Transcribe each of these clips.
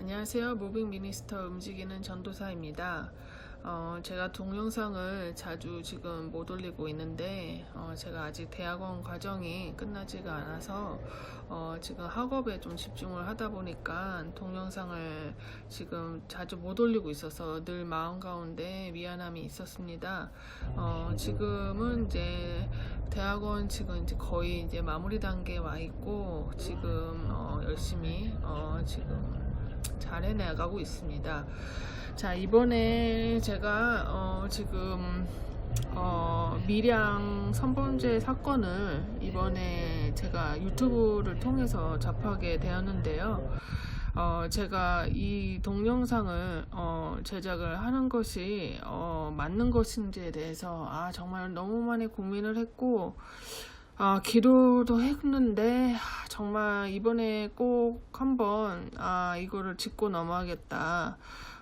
안녕하세요. 무빙 미니스터 움직이는 전도사입니다. 어, 제가 동영상을 자주 지금 못 올리고 있는데 어, 제가 아직 대학원 과정이 끝나지가 않아서 어, 지금 학업에 좀 집중을 하다 보니까 동영상을 지금 자주 못 올리고 있어서 늘 마음 가운데 미안함이 있었습니다. 어, 지금은 이제 대학원 지금 이제 거의 이제 마무리 단계에 와 있고 지금 어, 열심히 어, 지금 잘 해나가고 있습니다. 자, 이번에 제가 어, 지금 어, 밀양 선범죄 사건을 이번에 제가 유튜브를 통해서 접하게 되었는데요. 어, 제가 이 동영상을 어, 제작을 하는 것이 어, 맞는 것인지에 대해서 아, 정말 너무 많이 고민을 했고 아, 기도도 했는데 아, 정말 이번에 꼭 한번 아, 이거를 짚고 넘어가겠다.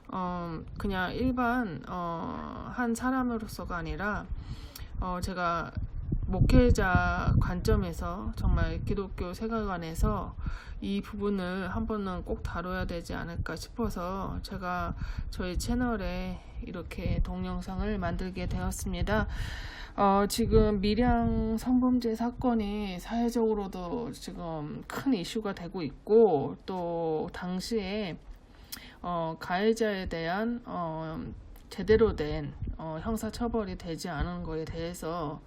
어, 그냥 일반 어, 한 사람으로서가 아니라 어, 제가 목회자 관점에서 정말 기독교 세계관에서 이 부분을 한 번은 꼭 다뤄야 되지 않을까 싶어서 제가 저희 채널에 이렇게 동영상을 만들게 되었습니다. 어, 지금 밀양 성범죄 사건이 사회적으로도 지금 큰 이슈가 되고 있고 또 당시에 어, 가해자에 대한 어, 제대로 된 어, 형사 처벌이 되지 않은 거에 대해서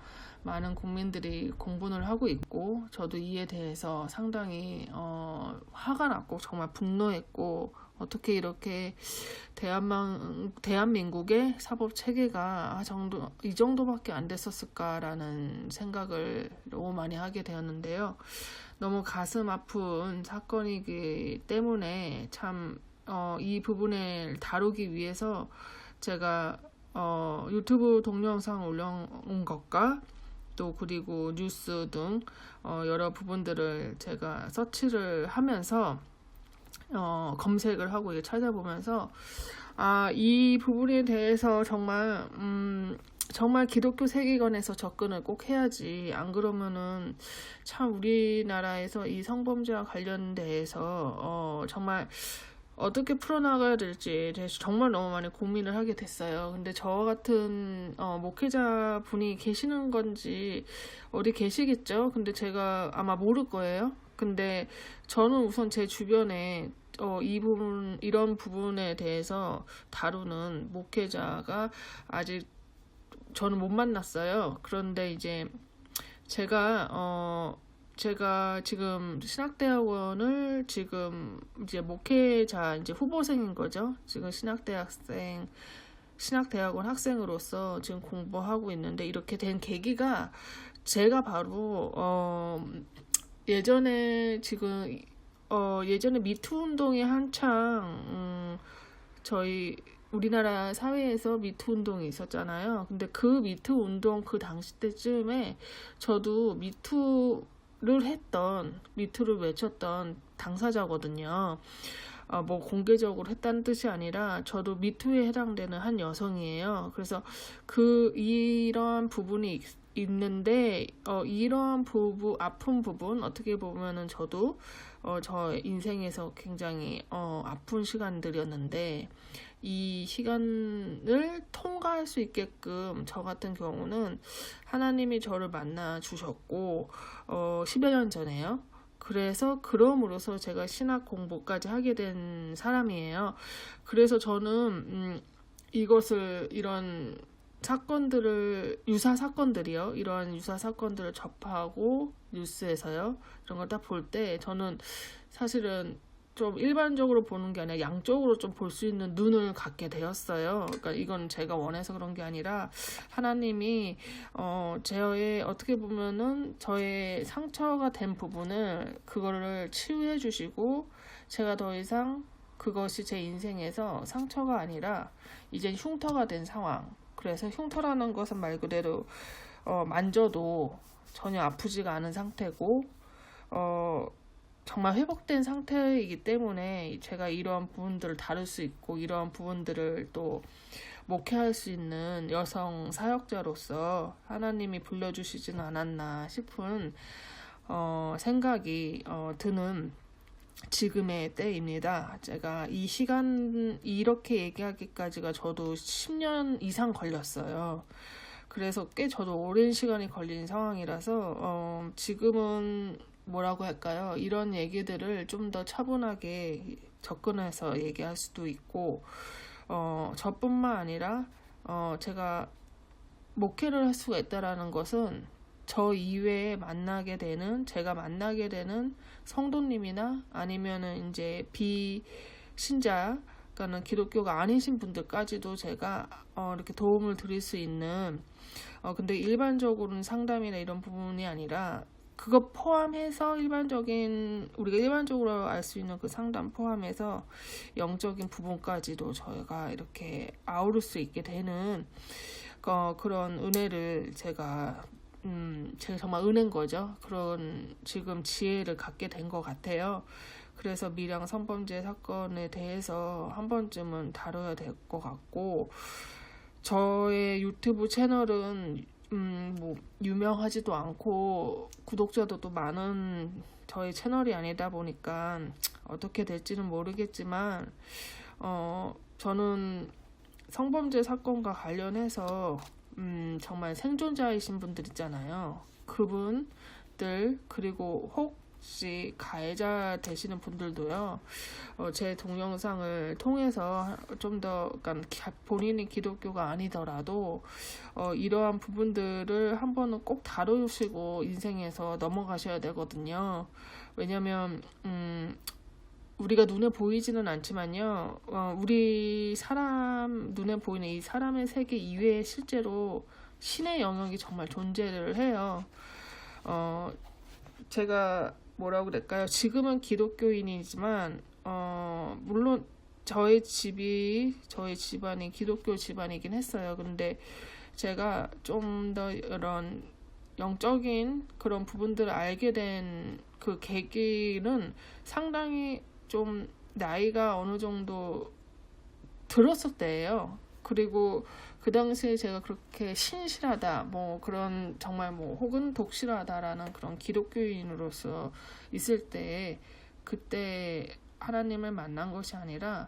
많은 국민들이 공분을 하고 있고 저도 이에 대해서 상당히 어, 화가 났고 정말 분노했고 어떻게 이렇게 대한망, 대한민국의 사법 체계가 아 정도 이 정도밖에 안 됐었을까라는 생각을 너무 많이 하게 되었는데요. 너무 가슴 아픈 사건이기 때문에 참 어, 이 부분을 다루기 위해서 제가 어, 유튜브 동영상 올려온 것과 또 그리고 뉴스 등 어, 여러 부분들을 제가 서치를 하면서 어, 검색을 하고 이제 찾아보면서 아, 이 부분에 대해서 정말 음, 정말 기독교 세계관에서 접근을 꼭 해야지. 안 그러면은 참 우리나라에서 이 성범죄와 관련돼서 어, 정말 어떻게 풀어나가야 될지 정말 너무 많이 고민을 하게 됐어요. 근데 저 같은 어, 목회자 분이 계시는 건지 어디 계시겠죠? 근데 제가 아마 모를 거예요. 근데 저는 우선 제 주변에 어, 이 부분, 이런 부분에 대해서 다루는 목회자가 아직 저는 못 만났어요. 그런데 이제 제가, 어, 제가 지금 신학대학원을 지금 이제 목회자 이제 후보생인 거죠. 지금 신학대학생 신학대학원 학생으로서 지금 공부하고 있는데 이렇게 된 계기가 제가 바로 어 예전에 지금 어 예전에 미투 운동이 한창 음 저희 우리나라 사회에서 미투 운동이 있었잖아요. 근데 그 미투 운동 그 당시 때쯤에 저도 미투 를 했던 미투를 외쳤던 당사자거든요. 어, 뭐 공개적으로 했다는 뜻이 아니라 저도 미투에 해당되는 한 여성이에요. 그래서 그 이런 부분이 있, 있는데 어, 이런 부부 아픈 부분 어떻게 보면은 저도 어, 저 인생에서 굉장히 어, 아픈 시간들이었는데 이 시간을 통과할 수 있게끔 저 같은 경우는 하나님이 저를 만나 주셨고 어 10여 년 전에요. 그래서 그럼으로써 제가 신학 공부까지 하게 된 사람이에요. 그래서 저는 음 이것을 이런 사건들을 유사 사건들이요. 이러한 유사 사건들을 접하고 뉴스에서요. 이런 걸딱볼때 저는 사실은 좀 일반적으로 보는 게 아니라 양쪽으로 좀 볼 수 있는 눈을 갖게 되었어요. 그러니까 이건 제가 원해서 그런 게 아니라 하나님이 어 제의 어떻게 보면은 저의 상처가 된 부분을 그거를 치유해 주시고 제가 더 이상 그것이 제 인생에서 상처가 아니라 이제 흉터가 된 상황. 그래서 흉터라는 것은 말 그대로 어 만져도 전혀 아프지가 않은 상태고 어 정말 회복된 상태이기 때문에 제가 이러한 부분들을 다룰 수 있고 이러한 부분들을 또 목회할 수 있는 여성 사역자로서 하나님이 불러주시지는 않았나 싶은 어, 생각이 어, 드는 지금의 때입니다. 제가 이 시간 이렇게 얘기하기까지가 저도 10년 이상 걸렸어요. 그래서 꽤 저도 오랜 시간이 걸린 상황이라서 어, 지금은 뭐라고 할까요? 이런 얘기들을 좀 더 차분하게 접근해서 얘기할 수도 있고 어, 저뿐만 아니라 어, 제가 목회를 할 수가 있다라는 것은 저 이외에 만나게 되는 제가 만나게 되는 성도님이나 아니면은 이제 비신자 그러니까는 기독교가 아니신 분들까지도 제가 어, 이렇게 도움을 드릴 수 있는 어, 근데 일반적으로는 상담이나 이런 부분이 아니라 그거 포함해서 일반적인 우리가 일반적으로 알 수 있는 그 상담 포함해서 영적인 부분까지도 저희가 이렇게 아우를 수 있게 되는 어, 그런 은혜를 제가 음, 제가 정말 은혜인 거죠. 그런 지금 지혜를 갖게 된 것 같아요. 그래서 미량 성범죄 사건에 대해서 한 번쯤은 다뤄야 될 것 같고, 저의 유튜브 채널은, 음, 뭐, 유명하지도 않고, 구독자도 또 많은 저의 채널이 아니다 보니까, 어떻게 될지는 모르겠지만, 어, 저는 성범죄 사건과 관련해서 음, 정말 생존자이신 분들 있잖아요. 그분들 그리고 혹 시 가해자 되시는 분들도요. 어, 제 동영상을 통해서 좀 더 그러니까 기- 본인이 기독교가 아니더라도 어, 이러한 부분들을 한 번은 꼭 다루시고 인생에서 넘어가셔야 되거든요. 왜냐면 음, 우리가 눈에 보이지는 않지만요, 어, 우리 사람, 눈에 보이는 이 사람의 세계 이외에 실제로 신의 영역이 정말 존재를 해요. 어, 제가 뭐라고 그럴까요? 지금은 기독교인이지만, 어, 물론 저의 집이, 저의 집안이 기독교 집안이긴 했어요. 근데 제가 좀 더 이런 영적인 그런 부분들을 알게 된 그 계기는 상당히 좀 나이가 어느 정도 들었을 때예요. 그리고 그 당시에 제가 그렇게 신실하다, 뭐 그런 정말 뭐 혹은 독실하다라는 그런 기독교인으로서 있을 때 그때 하나님을 만난 것이 아니라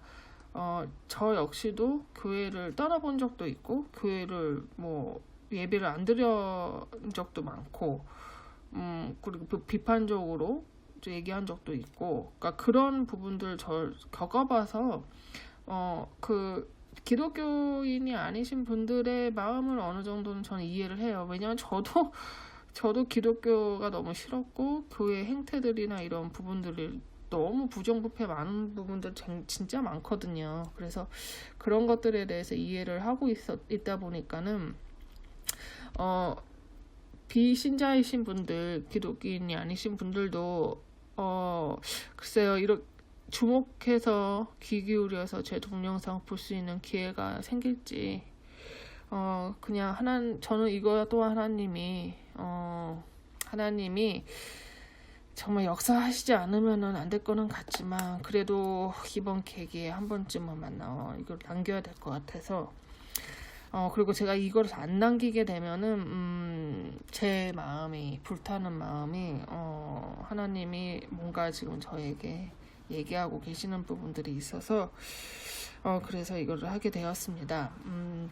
어, 저 역시도 교회를 떠나본 적도 있고 교회를 뭐 예배를 안 드린 적도 많고 음 그리고 비- 비판적으로 얘기한 적도 있고, 그러니까 그런 부분들 저 겪어봐서 어 그 기독교인이 아니신 분들의 마음을 어느 정도는 저는 이해를 해요. 왜냐면 저도 저도 기독교가 너무 싫었고 교회 행태들이나 이런 부분들이 너무 부정부패 많은 부분들 쟁- 진짜 많거든요. 그래서 그런 것들에 대해서 이해를 하고 있었 있다 보니까는 어 비신자이신 분들, 기독교인이 아니신 분들도 어, 글쎄요, 이렇게 주목해서 귀 기울여서 제 동영상 볼 수 있는 기회가 생길지, 어, 그냥 하나, 저는 이거 또한 하나님이, 어, 하나님이 정말 역사하시지 않으면은 안 될 거는 같지만, 그래도 이번 계기에 한 번쯤은 만나, 이걸 남겨야 될 것 같아서, 어, 그리고 제가 이걸 안 남기게 되면은, 음, 제 마음이, 불타는 마음이, 어, 하나님이 뭔가 지금 저에게 얘기하고 계시는 부분들이 있어서, 어, 그래서 이거를 하게 되었습니다. 음,